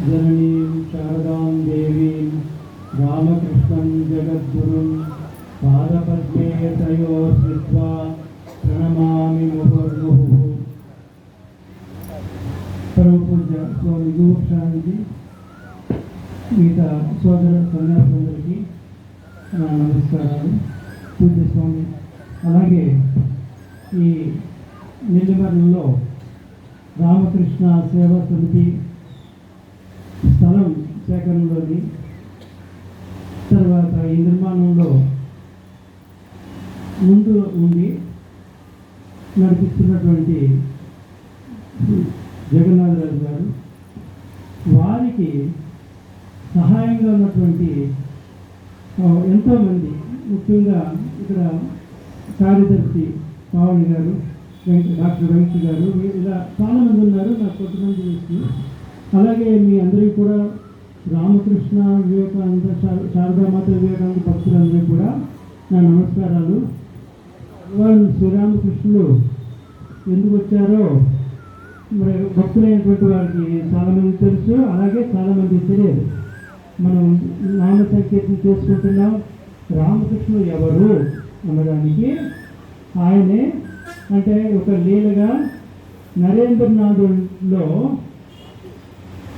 जननीं शारदां देवीं रामकृष्णं जगद्गुरुं पादपद्मे तयो स्थित्वा प्रणमामि मुहुर्मुहुः పరమ పూజ స్వామి విభూషానికి మిగతా సోదర సన్యాసులందరికీ నా నమస్కారాలు పూజ స్వామి. అలాగే ఈ నెల్లిమర్లలో రామకృష్ణ సేవా సమితి స్థలం సేకరణలోని తర్వాత ఈ నిర్మాణంలో ముందు ఉండి నడిపిస్తున్నటువంటి జగన్నాథరాజు గారు వారికి సహాయంగా ఉన్నటువంటి ఎంతోమంది ముఖ్యంగా ఇక్కడ కార్యదర్శి పావని గారు వెంక డాక్టర్ వెంకట గారు ఇలా చాలామంది ఉన్నారు నాకు కొంతమంది తెలుసు. అలాగే మీ అందరికీ కూడా రామకృష్ణ వివేకానంద శారదామాత వివేకానంద భక్తులందరూ కూడా నా నమస్కారాలు. భగవాన్ శ్రీరామకృష్ణులు ఎందుకు వచ్చారో మరి భక్తులైనటువంటి వారికి చాలామంది తెలుసు అలాగే చాలామంది తెలియదు. మనం నామ సంకీర్తన చేసుకుంటున్నాం. రామకృష్ణుడు ఎవరు అనడానికి ఆయనే అంటే ఒక లీలగా నరేంద్రనాథులో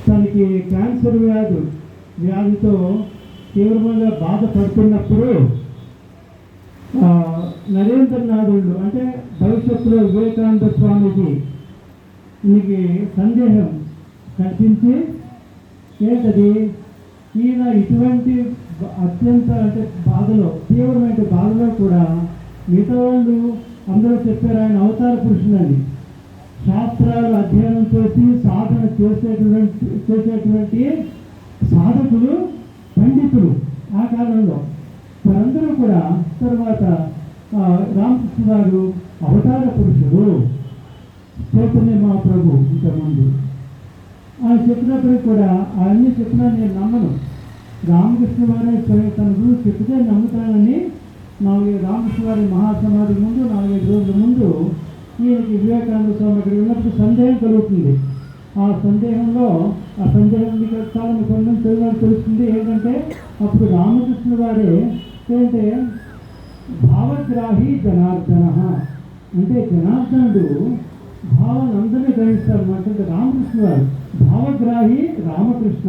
తనకి క్యాన్సర్ వ్యాధి వ్యాధితో తీవ్రంగా బాధపడుతున్నప్పుడు నరేంద్రనాథుడు అంటే భవిష్యత్తులో వివేకానంద స్వామికి నీకు సందేహం కల్పించి ఏంటది? ఈయన ఇటువంటి అత్యంత అంటే బాధలో తీవ్రమైన బాధలో కూడా మిగతా వాళ్ళు అందరూ చెప్పారు ఆయన అవతార పురుషులని శాస్త్రాలు అధ్యయనం చేసి సాధన చేసేటువంటి చేసేటువంటి సాధకులు పండితులు ఆ కాలంలో. వారందరూ కూడా తర్వాత రామకృష్ణ గారు అవతార పురుషుడు. చైతన్య మహాప్రభు ఇంతకుముందు. ఆయన చెప్పినప్పటికీ కూడా అవన్నీ చెప్పినా నేను నమ్మను. రామకృష్ణ వారే స్వయం తన గురించి చెప్తే నమ్ముతానని నాలుగైదు రామకృష్ణ వారి మహాసమాధి ముందు నాలుగైదు రోజుల ముందు ఈయనకి వివేకానంద స్వామి అక్కడ ఉన్నప్పుడు సందేహం కలుగుతుంది. ఆ సందేహంలో ఆ సందేహం మీకు చాలా కొంచెం తెలుగు తెలుస్తుంది. ఏంటంటే అప్పుడు రామకృష్ణ వారే ఏంటంటే భావగ్రాహి జనార్దన. అంటే జనార్దనుడు భావాన్ని అందరినీ గ్రహిస్తారు అంటే రామకృష్ణ గారు. భావగ్రాహి రామకృష్ణ.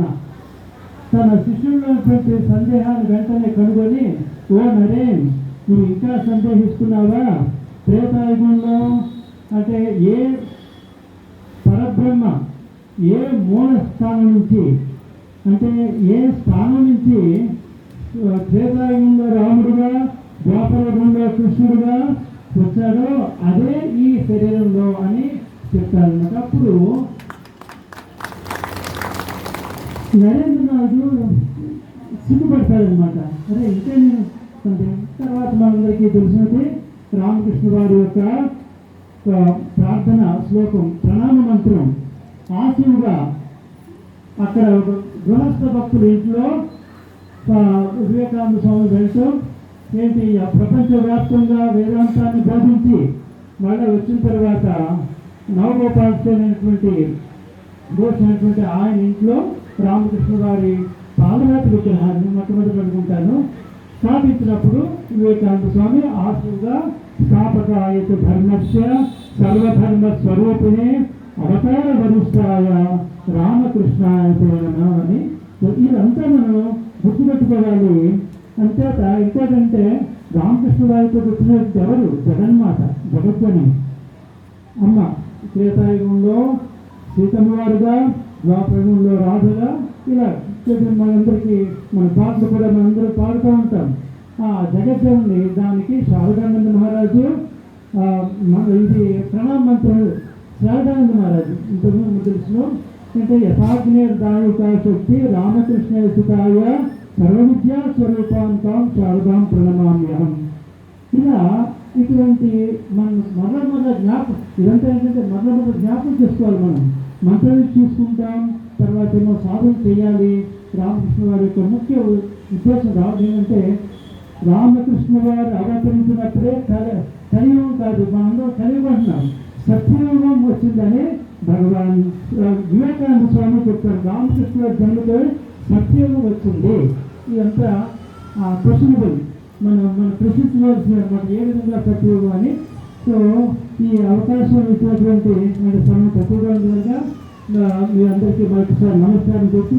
తన శిష్యులైనటువంటి సందేహాన్ని వెంటనే కనుగొని ఓ నరేన్ నువ్వు ఇంకా సందేహిస్తున్నావా? త్రేతాయుగంలో అంటే ఏ పరబ్రహ్మ ఏ మూల స్థానం నుంచి అంటే ఏ స్థానం నుంచి త్రేతాయుగంలో రాముడుగా ద్వాపరయుగంలో కృష్ణుడుగా వచ్చాడో అదే ఈ శరీరంలో అని చెప్తారన్నమాట అప్పుడు నరేంద్రనాథు సిగ్గుపడతాడనమాట అరే ఇంతే నేను తర్వాత మనందరికీ తెలిసినది రామకృష్ణ వారి యొక్క ప్రార్థన శ్లోకం ప్రణామ మంత్రం. ఆశీవుగా అక్కడ ఒక గృహస్థ భక్తులు ఇంట్లో వివేకానంద స్వామి వెళ్తూ ఏంటి ఆ ప్రపంచవ్యాప్తంగా వేదాంతాన్ని బోధించి మళ్ళీ వచ్చిన తర్వాత నవగోపాలైనటువంటి ఘోషించినటువంటి ఆయన ఇంట్లో రామకృష్ణ గారి పాదయాత్ర విగ్రహాన్ని మొట్టమొదటి అనుకుంటాను స్థాపించినప్పుడు వివేకానంద స్వామి ఆశుగా స్థాపకాయత ధర్మస్య సర్వధర్మ స్వరూపిణి అవతార వరిష్టాయ రామకృష్ణాయ అని ఇదంతా మనం గుర్తుపెట్టుకోవాలి. అంతేత ఇంకోటంటే రామకృష్ణ వారితో వచ్చినట్టు ఎవరు? జగన్మాత జగజ్జని. అమ్మ త్రేతాయుగంలో సీతమ్మ వారుగా ద్వాపరయుగంలో రాధుగా ఇలా చెప్పిన మనందరికీ మన పాటలు కూడా మనందరూ పాడుతూ ఉంటాం. ఆ జగజ్జనుని దానికి శారదానంద మహారాజు ఇది ప్రణామ మంత్రులు శారదానంద మహారాజు. ఇంతకుముందు తెలుసు అంటే యథాగ్నేర్ దాయుక శక్తి రామకృష్ణ సుతాయ సర్వవిద్యా స్వరూపాంతం శారదాం ప్రణమామ్యహం. ఇలా ఇటువంటి మనం మరల మరల జ్ఞాపకం ఇదంతా ఏంటంటే మరల మరల జ్ఞాపకం చేసుకోవాలి మనం. మంత్రం చూసుకుంటాం తర్వాత ఏమో సాధన చేయాలి. రామకృష్ణ వారి యొక్క ముఖ్య ఉద్దేశం రావడం ఏంటంటే రామకృష్ణ వారు అవతరించినప్పుడే కలి కలియుగం కాదు మనందరం కలియుగం అంటున్నాం. సత్యయుగం వచ్చిందని భగవాన్ వివేకానంద స్వామి చెప్తారు రామకృష్ణ జన్మతో సత్యయుగం వచ్చింది. ఇదంతా క్వశ్చనబుల్ మనం మనం ప్రశ్నించవలసింది అనమాట ఏ విధంగా సత్యయుగం అని సో ఈ అవకాశం ఇచ్చినటువంటి మన సమయం తక్కువగా ఉండగా మీ అందరికీ మరొకసారి నమస్కారం చేస్తూ